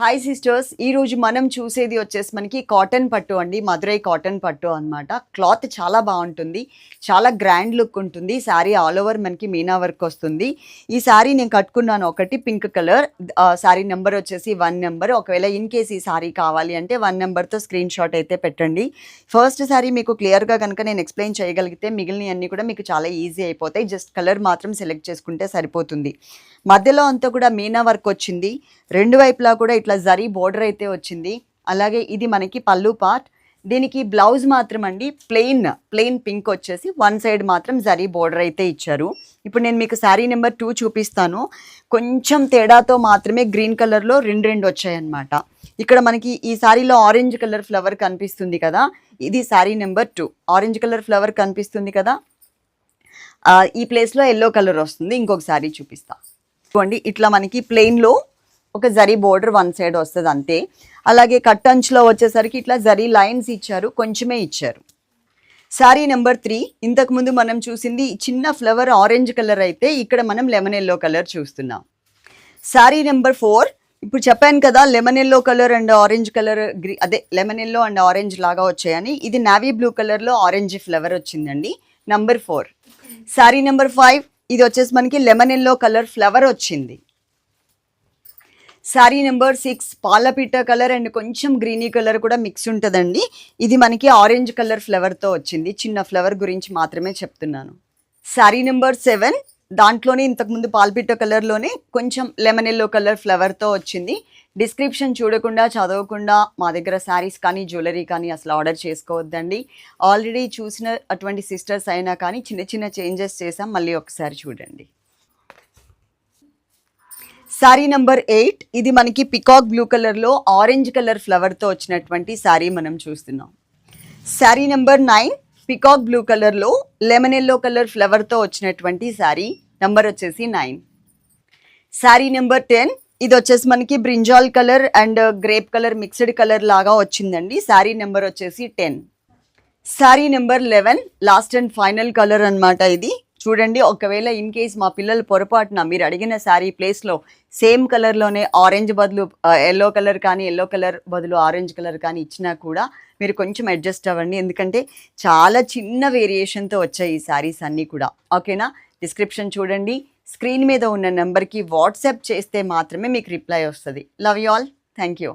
Hi sisters ఈరోజు మనం చూసేది వచ్చేసి మనకి కాటన్ పట్టు అండి. మధురై కాటన్ పట్టు అనమాట క్లాత్ చాలా బాగుంటుంది. చాలా గ్రాండ్ లుక్ ఉంటుంది. శారీ ఆల్ ఓవర్ మనకి మీనా వర్క్ వస్తుంది. ఈ శారీ నేను కట్టుకున్నాను ఒకటి పింక్ కలర్ శారీ నెంబర్ వచ్చేసి వన్ నెంబర్ ఒకవేళ ఇన్ కేస్ ఈ శారీ కావాలి అంటే వన్ నెంబర్తో స్క్రీన్ షాట్ అయితే పెట్టండి. ఫస్ట్ శారీ మీకు క్లియర్గా కనుక నేను ఎక్స్ప్లెయిన్ చేయగలిగితే మిగిలిన అన్నీ కూడా మీకు చాలా ఈజీ అయిపోతాయి. జస్ట్ కలర్ మాత్రం సెలెక్ట్ చేసుకుంటే సరిపోతుంది. మధ్యలో అంతా కూడా మీనా వర్క్ వచ్చింది. రెండు వైపులా కూడా ఇట్లా జరీ బోర్డర్ అయితే వచ్చింది. అలాగే ఇది మనకి పళ్ళు పార్ట్. దీనికి బ్లౌజ్ మాత్రం అండి ప్లెయిన్ ప్లెయిన్ పింక్ వచ్చేసి వన్ సైడ్ మాత్రం జరీ బోర్డర్ అయితే ఇచ్చారు. ఇప్పుడు నేను మీకు శారీ నెంబర్ టూ చూపిస్తాను. కొంచెం తేడాతో మాత్రమే గ్రీన్ కలర్లో రెండు రెండు వచ్చాయన్నమాట. ఇక్కడ మనకి ఈ శారీలో ఆరెంజ్ కలర్ ఫ్లవర్ కనిపిస్తుంది కదా ఇది sari number two. Orange colour flower కనిపిస్తుంది కదా ఈ ప్లేస్లో ఎల్లో కలర్ వస్తుంది. ఇంకొక శారీ చూపిస్తా. చూడండి ఇట్లా మనకి ప్లెయిన్లో ఒక జరీ బోర్డర్ వన్ సైడ్ వస్తుంది అంతే. అలాగే కట్ అంచులో వచ్చేసరికి ఇట్లా జరీ లైన్స్ ఇచ్చారు కొంచెమే ఇచ్చారు. శారీ నెంబర్ త్రీ ఇంతకుముందు మనం చూసింది చిన్న ఫ్లవర్ ఆరెంజ్ కలర్ అయితే ఇక్కడ మనం లెమన్ ఎల్లో కలర్ చూస్తున్నాం. శారీ నెంబర్ ఫోర్ ఇప్పుడు చెప్పాను కదా lemon yellow colour and orange colour green అదే లెమన్ ఎల్లో అండ్ ఆరెంజ్ లాగా వచ్చాయని ఇది నావీ బ్లూ కలర్లో ఆరెంజ్ ఫ్లవర్ వచ్చిందండి. Number four. Sari number five ఇది వచ్చేసి మనకి లెమన్ ఎల్లో కలర్ ఫ్లవర్ వచ్చింది. శారీ నెంబర్ సిక్స్ పాలపీట కలర్ అండ్ కొంచెం గ్రీనీ కలర్ కూడా మిక్స్ ఉంటుందండి. ఇది మనకి ఆరెంజ్ కలర్ ఫ్లవర్తో వచ్చింది. చిన్న ఫ్లవర్ గురించి మాత్రమే చెప్తున్నాను. శారీ నెంబర్ సెవెన్ దాంట్లోనే ఇంతకుముందు పాల్పిట్ట కలర్లోనే కొంచెం లెమన్ ఎల్లో కలర్ ఫ్లవర్తో వచ్చింది. డిస్క్రిప్షన్ చూడకుండా చదవకుండా మా దగ్గర శారీస్ కానీ జ్యువెలరీ కానీ అసలు ఆర్డర్ చేసుకోవద్దండి. ఆల్రెడీ చూసిన అటువంటి సిస్టర్స్ అయినా కానీ చిన్న చిన్న చేంజెస్ చేసాం. మళ్ళీ ఒకసారి చూడండి. Sari number eight. ఇది మనకి పికాక్ బ్లూ కలర్లో ఆరెంజ్ కలర్ ఫ్లవర్తో వచ్చినటువంటి శారీ మనం చూస్తున్నాం. Sari number nine peacock blue కలర్లో లెమన్ ఎల్లో కలర్ ఫ్లవర్తో వచ్చినటువంటి శారీ నంబర్ వచ్చేసి నైన్. Sari number ten. ఇది వచ్చేసి మనకి brinjal colour and grape colour mixed colour లాగా వచ్చిందండి. శారీ నెంబర్ వచ్చేసి ten. Sari number eleven. Last and final colour అనమాట ఇది. చూడండి ఒకవేళ ఇన్ కేస్ మా పిల్లలు పొరపాటున మీరు అడిగిన శారీ ప్లేస్లో సేమ్ కలర్లోనే ఆరెంజ్ బదులు ఎల్లో కలర్ కానీ ఎల్లో కలర్ బదులు ఆరెంజ్ కలర్ కానీ ఇచ్చినా కూడా మీరు కొంచెం అడ్జస్ట్ అవ్వండి. ఎందుకంటే చాలా చిన్న వేరియేషన్తో వచ్చాయి ఈ శారీస్ అన్నీ కూడా. ఓకేనా డిస్క్రిప్షన్ చూడండి. స్క్రీన్ మీద ఉన్న నెంబర్కి వాట్సాప్ చేస్తే మాత్రమే మీకు రిప్లై వస్తుంది. Love you all thank you